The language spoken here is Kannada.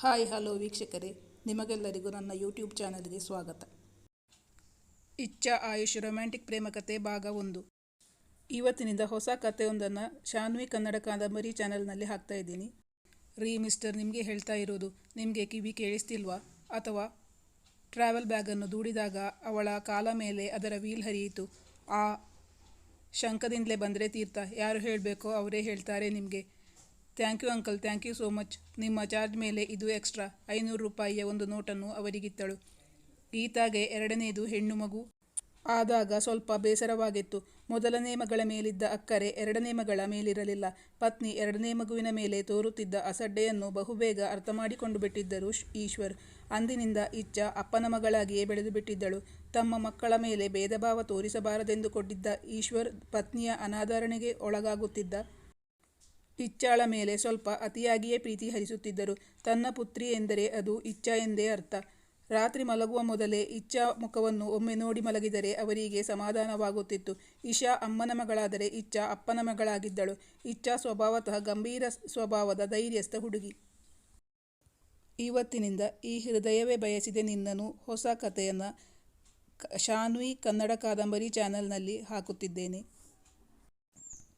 ಹಾಯ್, ಹಲೋ ವೀಕ್ಷಕರೇ. ನಿಮಗೆಲ್ಲರಿಗೂ ನನ್ನ ಯೂಟ್ಯೂಬ್ ಚಾನಲ್ಗೆ ಸ್ವಾಗತ. ಇಚ್ಛಾ, ಆಯುಷ್, ರೊಮ್ಯಾಂಟಿಕ್ ಪ್ರೇಮ ಕಥೆ ಭಾಗ ಒಂದು. ಇವತ್ತಿನಿಂದ ಹೊಸ ಕಥೆಯೊಂದನ್ನು ಶಾನ್ವಿ ಕನ್ನಡ ಕಾದಂಬರಿ ಚಾನೆಲ್ನಲ್ಲಿ ಹಾಕ್ತಾ ಇದ್ದೀನಿ. ರೀ, ಮಿಸ್ಟರ್, ನಿಮಗೆ ಹೇಳ್ತಾ ಇರೋದು ನಿಮಗೆ ಕಿವಿ ಕೇಳಿಸ್ತಿಲ್ವಾ? ಅಥವಾ ಟ್ರಾವೆಲ್ ಬ್ಯಾಗನ್ನು ದೂಡಿದಾಗ ಅವಳ ಕಾಲ ಮೇಲೆ ಅದರ ವೀಲ್ ಹರಿಯಿತು. ಆ ಶಂಕದಿಂದಲೇ ಬಂದರೆ ತೀರ್ಥ. ಯಾರು ಹೇಳಬೇಕೋ ಅವರೇ ಹೇಳ್ತಾರೆ ನಿಮಗೆ. Thank you uncle, thank you so much. ನಿಮ್ಮ ಚಾರ್ಜ್ ಮೇಲೆ ಇದು ಎಕ್ಸ್ಟ್ರಾ ಐನೂರು ರೂಪಾಯಿಯ ಒಂದು ನೋಟನ್ನು ಅವರಿಗಿತ್ತಳು. ಗೀತಾಗೆ ಎರಡನೇದು ಹೆಣ್ಣು ಮಗು. ಆದಾಗ ಸ್ವಲ್ಪ ಬೇಸರವಾಗಿತ್ತು. ಮೊದಲನೇ ಮಗಳ ಮೇಲಿದ್ದ ಅಕ್ಕರೆ ಎರಡನೇ ಮಗಳ ಮೇಲಿರಲಿಲ್ಲ. ಪತ್ನಿ ಎರಡನೇ ಮಗುವಿನ ಮೇಲೆ ತೋರುತ್ತಿದ್ದ ಅಸಡ್ಡೆಯನ್ನು ಬಹುಬೇಗ ಅರ್ಥ ಮಾಡಿಕೊಂಡು ಬಿಟ್ಟಿದ್ದರು ಈಶ್ವರ್. ಅಂದಿನಿಂದ ಇಚ್ಛ ಅಪ್ಪನ ಮಗಳಾಗಿಯೇ ಬೆಳೆದು ಬಿಟ್ಟಿದ್ದಳು. ತಮ್ಮ ಮಕ್ಕಳ ಮೇಲೆ ಭೇದಭಾವ ತೋರಿಸಬಾರದೆಂದು ಕೊಟ್ಟಿದ್ದ ಈಶ್ವರ್ ಪತ್ನಿಯ ಅನಾದರಣೆಗೆ ಒಳಗಾಗುತ್ತಿದ್ದ ಇಚ್ಛಾಳ ಮೇಲೆ ಸ್ವಲ್ಪ ಅತಿಯಾಗಿಯೇ ಪ್ರೀತಿ ಹರಿಸುತ್ತಿದ್ದರು. ತನ್ನ ಪುತ್ರಿ ಎಂದರೆ ಅದು ಇಚ್ಛಾ ಎಂದೇ ಅರ್ಥ. ರಾತ್ರಿ ಮಲಗುವ ಮೊದಲೇ ಇಚ್ಛಾ ಮುಖವನ್ನು ಒಮ್ಮೆ ನೋಡಿ ಮಲಗಿದರೆ ಅವರಿಗೆ ಸಮಾಧಾನವಾಗುತ್ತಿತ್ತು. ಇಶಾ ಅಮ್ಮನ ಮಗಳಾದರೆ ಇಚ್ಛಾ ಅಪ್ಪನ ಮಗಳಾಗಿದ್ದಳು. ಇಚ್ಛಾ ಸ್ವಭಾವತಃ ಗಂಭೀರ ಸ್ವಭಾವದ ಧೈರ್ಯಸ್ಥ ಹುಡುಗಿ. ಇವತ್ತಿನಿಂದ ಈ ಹೃದಯವೇ ಬಯಸಿದೆ ನಿನ್ನನು ಹೊಸ ಕಥೆಯನ್ನು ಶಾನ್ವಿ ಕನ್ನಡ ಕಾದಂಬರಿ ಚಾನೆಲ್ನಲ್ಲಿ ಹಾಕುತ್ತಿದ್ದೇನೆ.